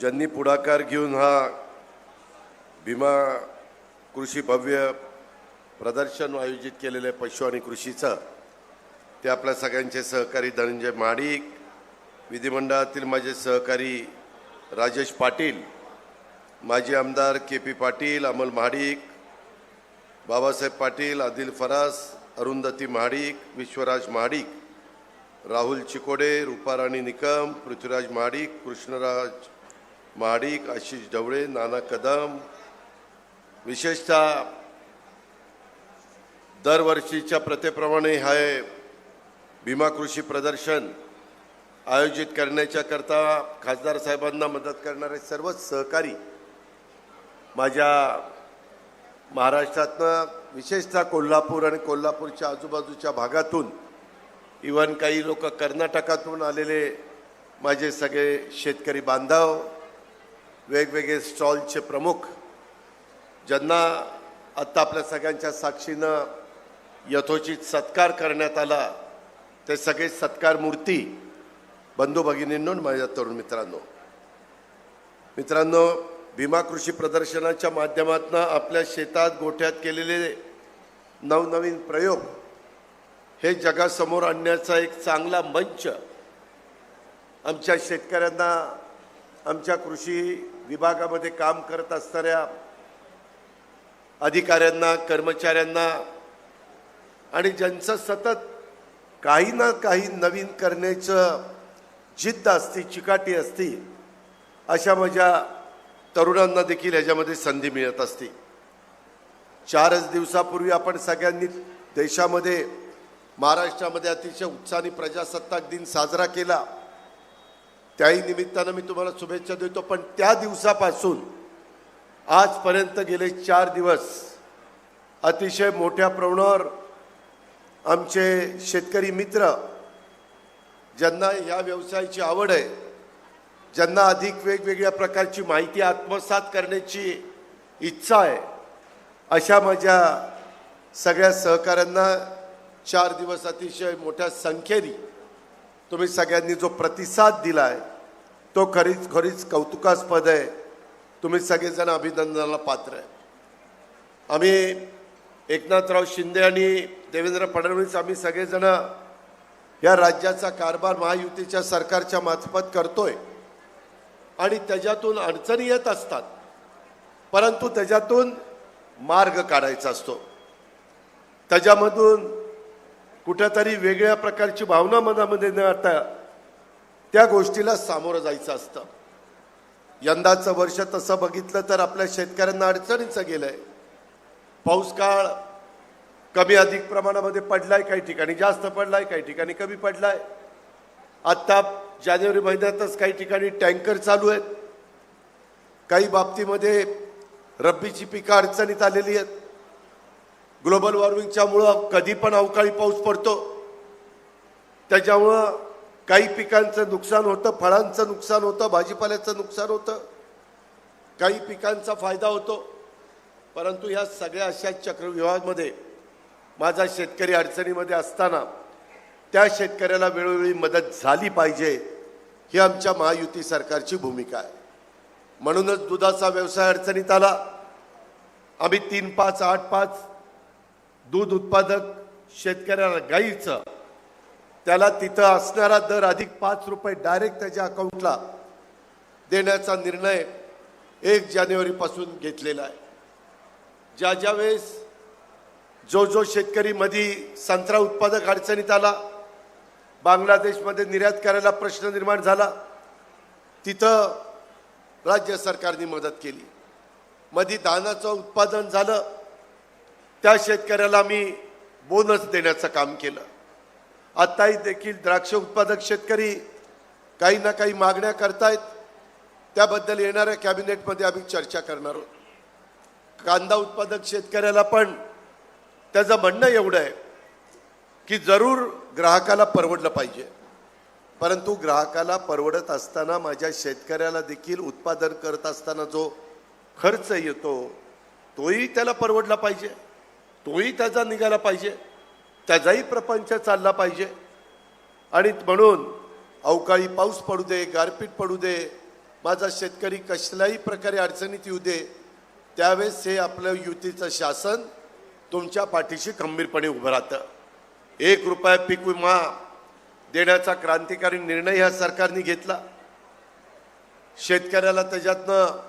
ज्यांनी पुढाकार घेऊन हा भीमा कृषी भव्य प्रदर्शन आयोजित केलेलं आहे पशु आणि कृषीचं ते आपल्या सगळ्यांचे सहकारी धनंजय माडिक विधिमंडळातील माझे सहकारी राजेश पाटील माजी आमदार के पी पाटील अमल महाडिक बाबासाहेब पाटील आदिल फरास अरुंधती महाडिक विश्वराज महाडिक राहुल चिकोडे रूपाराणी निकम पृथ्वीराज महाडिक कृष्णराज माडिक आशिष ढवळे नाना कदम. विशेषतः दरवर्षीच्या प्रथेप्रमाणे हे भीमा कृषी प्रदर्शन आयोजित करण्याच्या करता खासदार साहेबांना मदत करणारे सर्वच सहकारी माझ्या महाराष्ट्रातनं विशेषतः कोल्हापूर आणि कोल्हापूरच्या आजूबाजूच्या भागातून इवन काही लोक कर्नाटकातून आलेले माझे सगळे शेतकरी बांधव वेगवेगळे स्टॉलचे प्रमुख ज्यांना आत्ता आपल्या सगळ्यांच्या साक्षीनं यथोचित सत्कार करण्यात आला ते सगळे सत्कार मूर्ती बंधू भगिनींनो माझ्या तरुण मित्रांनो. मित्रांनो भीमा कृषी प्रदर्शनाच्या माध्यमातून आपल्या शेतात गोठ्यात केलेले नवनवीन प्रयोग हे जगासमोर आणण्याचा एक चांगला मंच आमच्या शेतकऱ्यांना आमच्या कृषी विभागामध्ये काम करत असणाऱ्या अधिकाऱ्यांना कर्मचाऱ्यांना आणि ज्यांचं सतत काही ना काही नवीन करण्याचं जिद्द असती चिकाटी असती अशा माझ्या तरुणांना देखील ह्याच्यामध्ये संधी मिळत असते. चारच दिवसापूर्वी आपण सगळ्यांनी देशामध्ये महाराष्ट्रामध्ये अतिशय उत्साहाने प्रजासत्ताक दिन साजरा केला. त्याही निमित्तानं मी तुम्हाला शुभेच्छा देतो. पण त्या दिवसापासून आजपर्यंत गेले चार दिवस अतिशय मोठ्या प्रमाणावर आमचे शेतकरी मित्र ज्यांना या व्यवसायाची आवड आहे ज्यांना अधिक वेगवेगळ्या प्रकारची माहिती आत्मसात करण्याची इच्छा आहे अशा माझ्या सगळ्या सहकाऱ्यांना चार दिवस अतिशय मोठ्या संख्येने तुम्ही सगळ्यांनी जो प्रतिसाद दिला आहे तो खरीच खरीच कौतुकास्पद आहे. तुम्ही सगळेजण अभिनंदनाला पात्र आहे. आम्ही एकनाथराव शिंदे आणि देवेंद्र फडणवीस आम्ही सगळेजण या राज्याचा कारभार महायुतीच्या सरकारच्या मार्फत करतोय. आणि त्याच्यातून अडचणी येत असतात परंतु त्याच्यातून मार्ग काढायचा असतो. त्याच्यामधून कुठंतरी वेगळ्या प्रकारची भावना मनामध्ये न आता त्या गोष्टीला सामोरं जायचं असतं. यंदाचं वर्ष तसं बघितलं तर आपल्या शेतकऱ्यांना अडचणीचं गेलंय. पाऊस काळ कमी अधिक प्रमाणामध्ये पडलाय काही ठिकाणी जास्त पडलाय काही ठिकाणी कमी पडलाय. आत्ता जानेवारी महिन्यातच काही ठिकाणी टँकर चालू आहेत. काही बाबतीमध्ये रब्बीची पिकं अडचणीत आलेली आहेत. ग्लोबल वॉर्मिंगच्यामुळं कधी पण अवकाळी पाऊस पडतो. त्याच्यामुळं काही पिकांचं नुकसान होतं फळांचं नुकसान होतं भाजीपाल्याचं नुकसान होतं. काही पिकांचा फायदा होतो. परंतु ह्या सगळ्या अशा चक्रव्यूहामध्ये माझा शेतकरी अडचणीमध्ये असताना त्या शेतकऱ्याला वेळोवेळी मदत झाली पाहिजे ही आमच्या महायुती सरकारची भूमिका आहे. म्हणूनच दुधाचा व्यवसाय अडचणीत आला. आम्ही तीन पाच आठ पाच दूध उत्पादक शेतकऱ्याला गाईचं त्याला तिथं असणारा दर अधिक पाच रुपये डायरेक्ट त्याच्या अकाउंटला देण्याचा निर्णय एक जानेवारीपासून घेतलेला आहे. ज्या ज्या वेळेस जो जो शेतकरी संत्रा उत्पादक अडचणीत आला बांगलादेशमध्ये निर्यात करायला प्रश्न निर्माण झाला तिथं राज्य सरकारने मदत केली. मधी धानाचं उत्पादन झालं त्या शेतकऱ्याला मी बोनस देण्याचं काम केलं. आत्ताही देखील द्राक्ष उत्पादक शेतकरी काही ना काही मागण्या करतायत. त्याबद्दल येणाऱ्या कॅबिनेटमध्ये आम्ही चर्चा करणार आहोत. कांदा उत्पादक शेतकऱ्याला पण त्याचं म्हणणं एवढं आहे की जरूर ग्राहकाला परवडलं पाहिजे. परंतु ग्राहकाला परवडत असताना माझ्या शेतकऱ्याला देखील उत्पादन करत असताना जो खर्च येतो तोही त्याला परवडला पाहिजे. तोही त्याचा निघाला पाहिजे. त्याचाही प्रपंच चालला पाहिजे. आणि म्हणून अवकाळी पाऊस पडू दे गारपीट पडू दे माझा शेतकरी कसल्याही प्रकारे अडचणीत येऊ दे त्यावेळेस हे आपलं युतीचं शासन तुमच्या पाठीशी खंबीरपणे उभं राहतं. एक रुपया पीक विमा देण्याचा क्रांतिकारी निर्णय ह्या सरकारने घेतला. शेतकऱ्याला त्याच्यातनं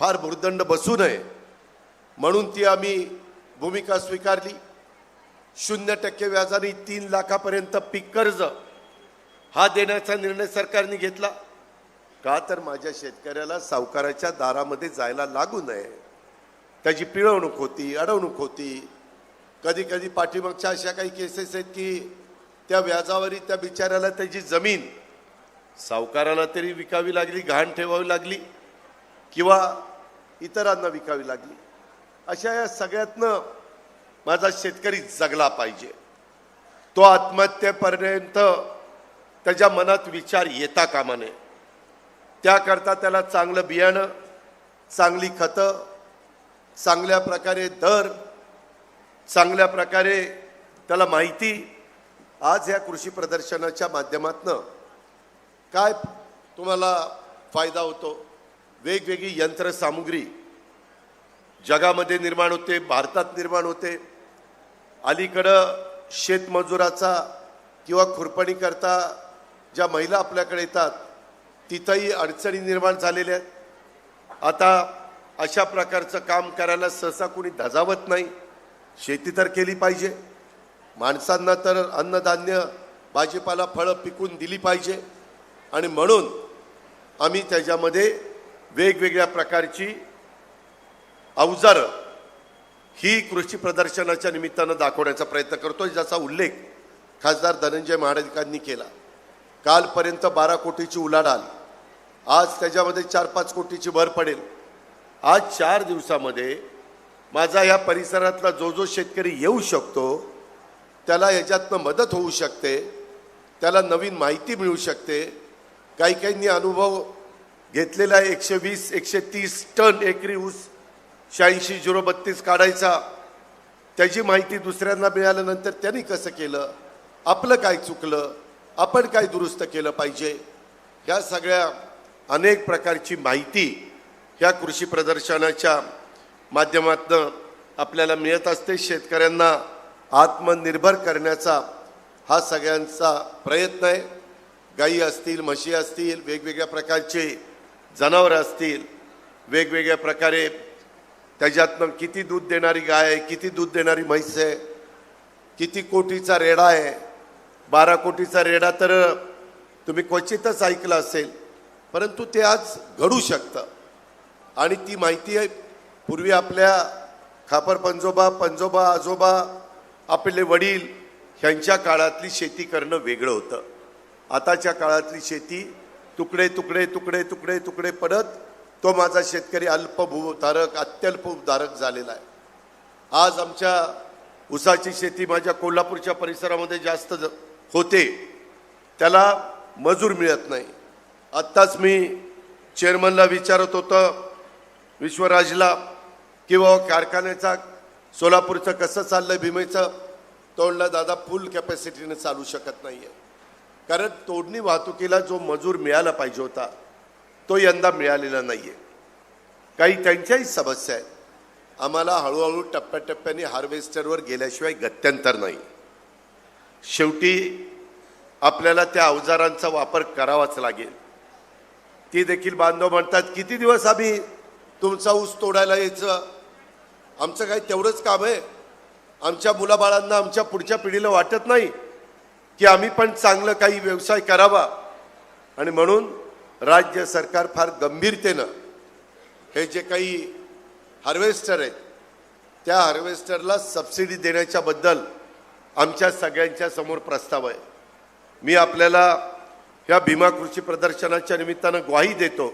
फार भुर्दंड बसू नये. म्हणून ती आम्ही भूमिका स्वीकारली. शून्य टक्के व्याजाने तीन लाखापर्यंत पीक कर्ज हा देण्याचा निर्णय सरकारने घेतला. का तर माझ्या शेतकऱ्याला सावकाराच्या दारामध्ये जायला लागू नये. त्याची पिळवणूक होती अडवणूक होती. कधी कधी पाठीमागच्या अशा काही केसेस आहेत की त्या व्याजावरी त्या बिचाऱ्याला त्याची जमीन सावकाराला तरी विकावी लागली घाण ठेवावी लागली किंवा इतरांना विकावी लागली. अशा या सगळ्यातनं माझा शेतकरी जगला पाहिजे. तो आत्महत्येपर्यंत त्याच्या मनात विचार येता कामा नये. त्याकरता त्याला चांगलं बियाणं चांगली खतं चांगल्या प्रकारे दर चांगल्या प्रकारे त्याला माहिती. आज या कृषी प्रदर्शनाच्या माध्यमातनं काय तुम्हाला फायदा होतो? वेगवेगळी यंत्रसामुग्री जगामध्ये निर्माण होते भारतात निर्माण होते. अलीकडं शेतमजुराचा किंवा खुरपणीकरता ज्या महिला आपल्याकडे येतात तिथंही अडचणी निर्माण झालेल्या आहेत. आता अशा प्रकारचं काम करायला सहसा कोणी धजावत नाही. शेती तर केली पाहिजे. माणसांना तर अन्नधान्य भाजीपाला फळं पिकून दिली पाहिजे. आणि म्हणून आम्ही त्याच्यामध्ये वेगवेगळ्या प्रकारची अवजारं ही कृषी प्रदर्शनाच्या निमित्तानं दाखवण्याचा प्रयत्न करतोय ज्याचा उल्लेख खासदार धनंजय महाडिकांनी केला. कालपर्यंत बारा कोटीची उलाढाल आज त्याच्यामध्ये चार पाच कोटीची भर पडेल. आज चार दिवसामध्ये माझा या परिसरातला जो जो शेतकरी येऊ शकतो त्याला याच्यातनं मदत होऊ शकते त्याला नवीन माहिती मिळू शकते. काही काहींनी अनुभव घेतलेला एकशे वीस एकशे तीस टन एकरी ऊस शहाऐंशी झिरो बत्तीस काढायचा. त्याची माहिती दुसऱ्यांना मिळाल्यानंतर त्यांनी कसं केलं? आपलं काय चुकलं? आपण काय दुरुस्त केलं पाहिजे? ह्या सगळ्या अनेक प्रकारची माहिती ह्या कृषी प्रदर्शनाच्या माध्यमातून आपल्याला मिळत असते. शेतकऱ्यांना आत्मनिर्भर करण्याचा हा सगळ्यांचा प्रयत्न आहे. गायी असतील म्हशी असतील वेगवेगळ्या प्रकारचे जनावरं असतील वेगवेगळ्या प्रकारे त्याच्यातनं किती दूध देणारी गाय आहे किती दूध देणारी म्हैस आहे किती कोटीचा रेडा आहे. बारा कोटीचा रेडा तर तुम्ही क्वचितच ऐकलं असेल परंतु ते आज घडू शकतं. आणि ती माहिती आहे पूर्वी आपल्या खापर पंजोबा पंजोबा आजोबा आपले वडील ह्यांच्या काळातली शेती करणं वेगळं होतं. आताच्या काळातली शेती तुकडे तुकडे तुकडे तुकडे तुकडे पडत तो माझा शेतकरी अल्पभूधारक अत्यल्पभूधारक झालेला आहे. आज आमच्या ऊसाची शेती माझ्या कोल्हापूरच्या परिसरामध्ये जास्त होते. त्याला मजूर मिळत नाही. आत्ताच मी चेअरमनला विचारत होतं विश्वराजला किंवा कारखान्याचा सोलापूरचं कसं चाललं भीमेचं? तोडला दादा फुल कॅपॅसिटीने चालू शकत नाही आहे कारण तोडणी वाहतुकीला जो मजूर मिळाला पाहिजे होता तो यंदा मिळालेला नाही आहे काही त्यांच्याही समस्या आहेत. आम्हाला हळूहळू टप्प्याटप्प्याने हार्वेस्टरवर गेल्याशिवाय गत्यंतर नाही. शेवटी आपल्याला त्या अवजारांचा वापर करावाच लागेल. ती देखील बांधव म्हणतात किती दिवस आम्ही तुमचा ऊस तोडायला यायचं? आमचं काही तेवढंच काम आहे. आमच्या मुलाबाळांना आमच्या पुढच्या पिढीला वाटत नाही की आम्ही पण चांगलं काही व्यवसाय करावा. आणि म्हणून राज्य सरकार फार गंभीरतेनं हे जे काही हार्वेस्टर आहेत त्या हार्वेस्टरला सबसिडी देण्याच्याबद्दल आमच्या सगळ्यांच्या समोर प्रस्ताव आहे. मी आपल्याला ह्या भीमा कृषी प्रदर्शनाच्या निमित्तानं ग्वाही देतो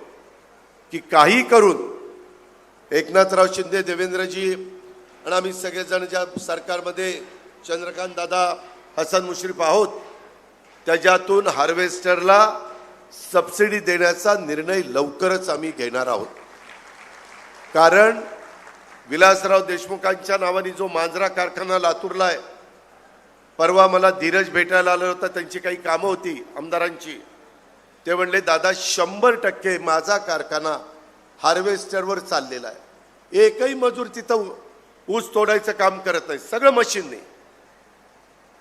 की काही करून एकनाथराव शिंदे देवेंद्रजी आणि आम्ही सगळेजण ज्या सरकारमध्ये चंद्रकांत दादा हसन मुश्रीफ आहोत त्याच्यातून हार्वेस्टरला सबसिडी देण्याचा निर्णय लवकरच आम्ही घेणार आहोत. कारण विलासराव देशमुखांच्या नावाने जो मांजरा कारखाना लातूरला आहे परवा मला धीरज भेटायला आलं होतं त्यांची काही कामं होती आमदारांची. ते म्हणले दादा शंभर टक्के माझा कारखाना हार्वेस्टरवर चाललेला आहे. एकही मजूर तिथं ऊस तोडायचं काम करत नाही सगळं मशीनने.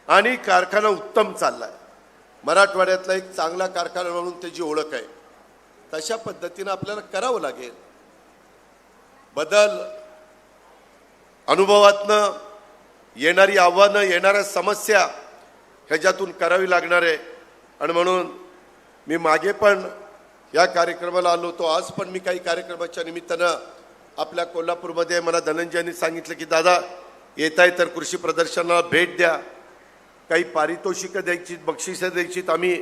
आणि कारखाना उत्तम चाललाय. मराठवाड्यातला एक चांगला कारखाना म्हणून त्याची ओळख आहे तशा पद्धतीनं आपल्याला करावं लागेल. बदल अनुभवातनं येणारी आव्हानं येणाऱ्या समस्या ह्याच्यातून करावी लागणार आहे. आणि म्हणून मी मागे पण या कार्यक्रमाला आलो होतो. आज पण मी काही कार्यक्रमाच्या निमित्तानं आपल्या कोल्हापूरमध्ये मला धनंजयांनी सांगितलं की दादा येत आहे तर कृषी प्रदर्शनाला भेट द्या. काही पारितोषिकं द्यायची बक्षिसं द्यायची आम्ही.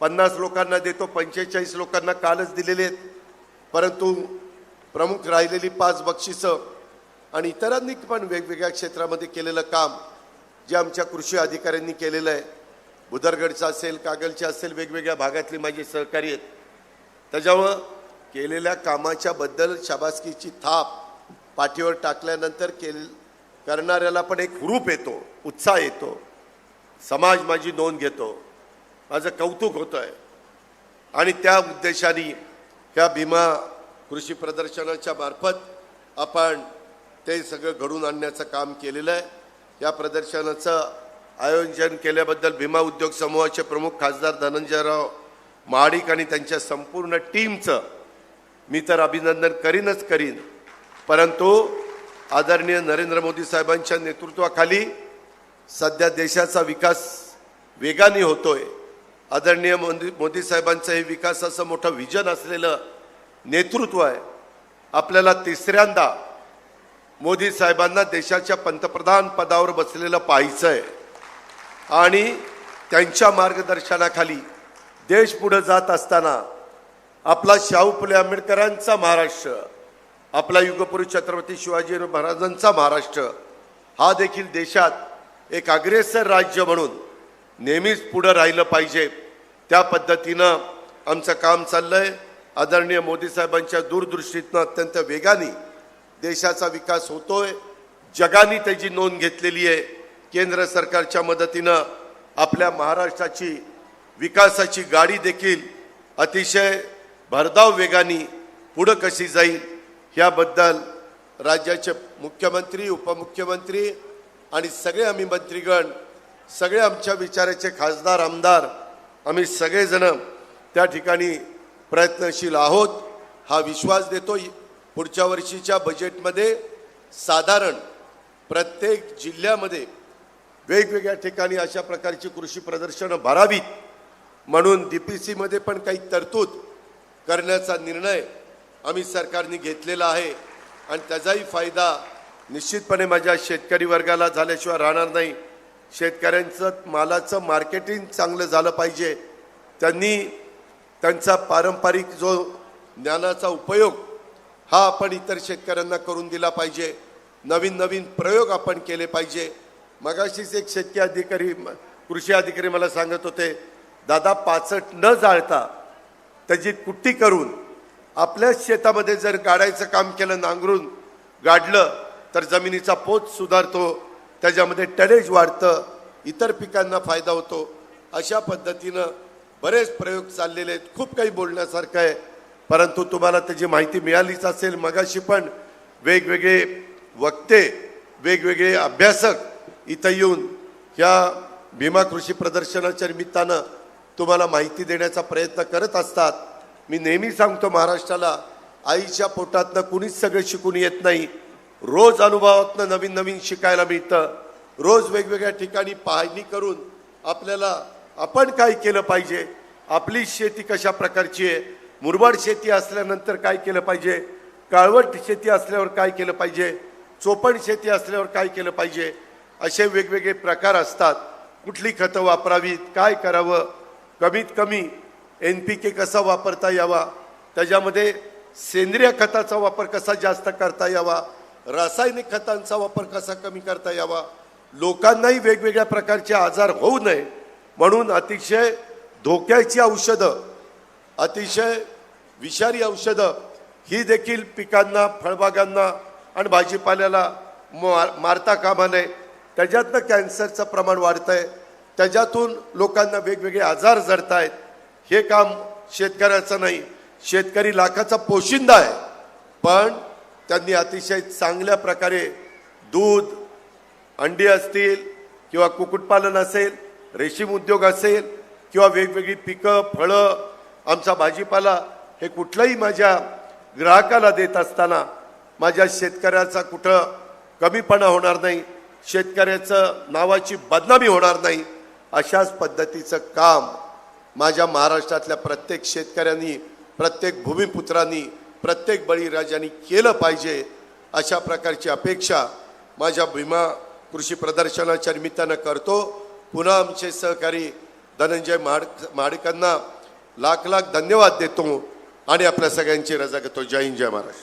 पन्नास लोकांना देतो पंचेचाळीस लोकांना कालच दिलेले आहेत. परंतु प्रमुख राहिलेली पाच बक्षिसं आणि इतरांनी पण वेगवेगळ्या क्षेत्रामध्ये केलेलं काम जे आमच्या कृषी अधिकाऱ्यांनी केलेलं आहे. बुदरगडचं असेल कागलचे असेल वेगवेगळ्या भागातले माझे सहकारी आहेत. त्याच्यामुळं केलेल्या कामाच्या बद्दल शाबासकीची थाप पाठीवर टाकल्यानंतर केल करणाऱ्याला पण एक हुरूप येतो उत्साह येतो. समाज माझी नोंद घेतो. माझं कौतुक होतं आहे आणि त्या उद्देशाने ह्या भीमा कृषी प्रदर्शनाच्या मार्फत आपण ते सगळं घडून आणण्याचं काम केलेलं आहे. या प्रदर्शनाचं आयोजन केल्याबद्दल भीमा उद्योग समूहाचे प्रमुख खासदार धनंजयराव महाडिक आणि त्यांच्या संपूर्ण टीमचं मी तर अभिनंदन करीनच करीन. परंतु आदरणीय नरेंद्र मोदी साहेबांच्या नेतृत्वाखाली सध्या देशाचा विकास वेगाने होतोय. आदरणीय मोदी मोदी साहेबांचं हे विकासाचं मोठं विजन असलेलं नेतृत्व आहे. आपल्याला तिसऱ्यांदा मोदी साहेबांना देशाच्या पंतप्रधान पदावर बसलेलं पाहायचं आहे. आणि त्यांच्या मार्गदर्शनाखाली देश पुढे जात असताना आपला शाहू फुले आंबेडकरांचा महाराष्ट्र आपला युगपुरुष छत्रपती शिवाजी महाराजांचा महाराष्ट्र हा देखील देशात एक अग्रेसर राज्य म्हणून नेहमीच पुढं राहिलं पाहिजे. त्या पद्धतीनं आमचं काम चाललं आहे आदरणीय मोदी साहेबांच्या दूरदृष्टीतनं अत्यंत वेगाने देशाचा विकास होतोय. जगाने त्याची नोंद घेतलेली आहे. केंद्र सरकारच्या मदतीनं आपल्या महाराष्ट्राची विकासाची गाडी देखील अतिशय भरधाव वेगाने पुढं कशी जाईल ह्याबद्दल राज्याचे मुख्यमंत्री उपमुख्यमंत्री आणि सगळे आम्ही मंत्रीगण सगळे आमच्या विचाराचे खासदार आमदार आम्ही सगळेजण त्या ठिकाणी प्रयत्नशील आहोत. हा विश्वास देतो पुढच्या वर्षीच्या बजेटमध्ये साधारण प्रत्येक जिल्ह्यामध्ये वेगवेगळ्या ठिकाणी अशा प्रकारची कृषी प्रदर्शनं भरावीत. म्हणून डी पी सीमध्ये पण काही तरतूद करण्याचा निर्णय आम्ही सरकारने घेतलेला आहे. आणि त्याचाही फायदा निश्चितपणे माझ्या शेतकरी वर्गाला झाल्याशिवाय राहणार नाही. शेतकऱ्यांचं मालाचं मार्केटिंग चांगलं झालं पाहिजे. त्यांनी त्यांचा पारंपरिक जो ज्ञानाचा उपयोग हा आपण इतर शेतकऱ्यांना करून दिला पाहिजे. नवीन नवीन प्रयोग आपण केले पाहिजे. मगाशीच एक शेती अधिकारी कृषी अधिकारी मला सांगत होते दादा पाचट न जाळता त्याची कुट्टी करून आपल्याच शेतामध्ये जर गाडायचं काम केलं नांगरून गाडलं तर जमिनीचा पोत सुधारतो त्याच्यामध्ये टरेज वाढतं इतर पिकांना फायदा होतो. अशा पद्धतीनं बरेच प्रयोग चाललेले आहेत. खूप काही बोलण्यासारखं आहे. परंतु तुम्हाला त्याची माहिती मिळालीच असेल मगाशी पण वेगवेगळे वक्ते वेगवेगळे अभ्यासक इथं येऊन ह्या भीमा कृषी प्रदर्शनाच्या निमित्तानं तुम्हाला माहिती देण्याचा प्रयत्न करत असतात. मी नेहमी सांगतो महाराष्ट्राला आईच्या पोटातनं कुणीच सगळं शिकून येत नाही. रोज अनुभवातनं नवीन नवीन शिकायला मिळतं. रोज वेगवेगळ्या ठिकाणी पाहणी करून आपल्याला आपण काय केलं पाहिजे आपली शेती कशा प्रकारची आहे मुरबाड शेती असल्यानंतर काय केलं पाहिजे काळवट शेती असल्यावर काय केलं पाहिजे चोपण शेती असल्यावर काय केलं पाहिजे असे वेगवेगळे प्रकार असतात. कुठली खतं वापरावीत काय करावं कमीत कमी एन पी के कसा वापरता यावा त्याच्यामध्ये सेंद्रिय खताचा वापर कसा जास्त करता यावा रासायनिक खतांचा वापर कसा कमी करता यावा? लोकांनाही वेगवेगळ्या प्रकारचे आजार होऊ नये म्हणून अतिशय धोक्याची औषधं अतिशय विषारी औषधं ही देखील पिकांना फळबागांना आणि भाजीपाल्याला मार मारता कामा नये. त्याच्यातनं कॅन्सरचं प्रमाण वाढतंय. त्याच्यातून लोकांना वेगवेगळे आजार जडतायत हे काम शेतकऱ्याचं नाही. शेतकरी लाखाचा पोशिंदा आहे. पण त्यांनी अतिशय चांगल्या प्रकारे दूध अंडी असतील किंवा कुक्कुटपालन असेल रेशीम उद्योग असेल किंवा वेगवेगळी पिकं फळं आमचा भाजीपाला हे कुठलंही माझ्या ग्राहकाला देत असताना माझ्या शेतकऱ्याचा कुठं कमीपणा होणार नाही शेतकऱ्याचं नावाची बदनामी होणार नाही अशाच पद्धतीचं काम माझ्या महाराष्ट्रातल्या प्रत्येक शेतकऱ्यांनी प्रत्येक भूमिपुत्रांनी प्रत्येक बळीराजांनी केलं पाहिजे अशा प्रकारची अपेक्षा माझ्या भीमा कृषी प्रदर्शनाच्या निमित्तानं करतो. पुन्हा आमचे सहकारी धनंजय माड माडकांना लाख लाख धन्यवाद देतो आणि आपल्या सगळ्यांची रजा घेतो. जय हिंद जय महाराष्ट्र.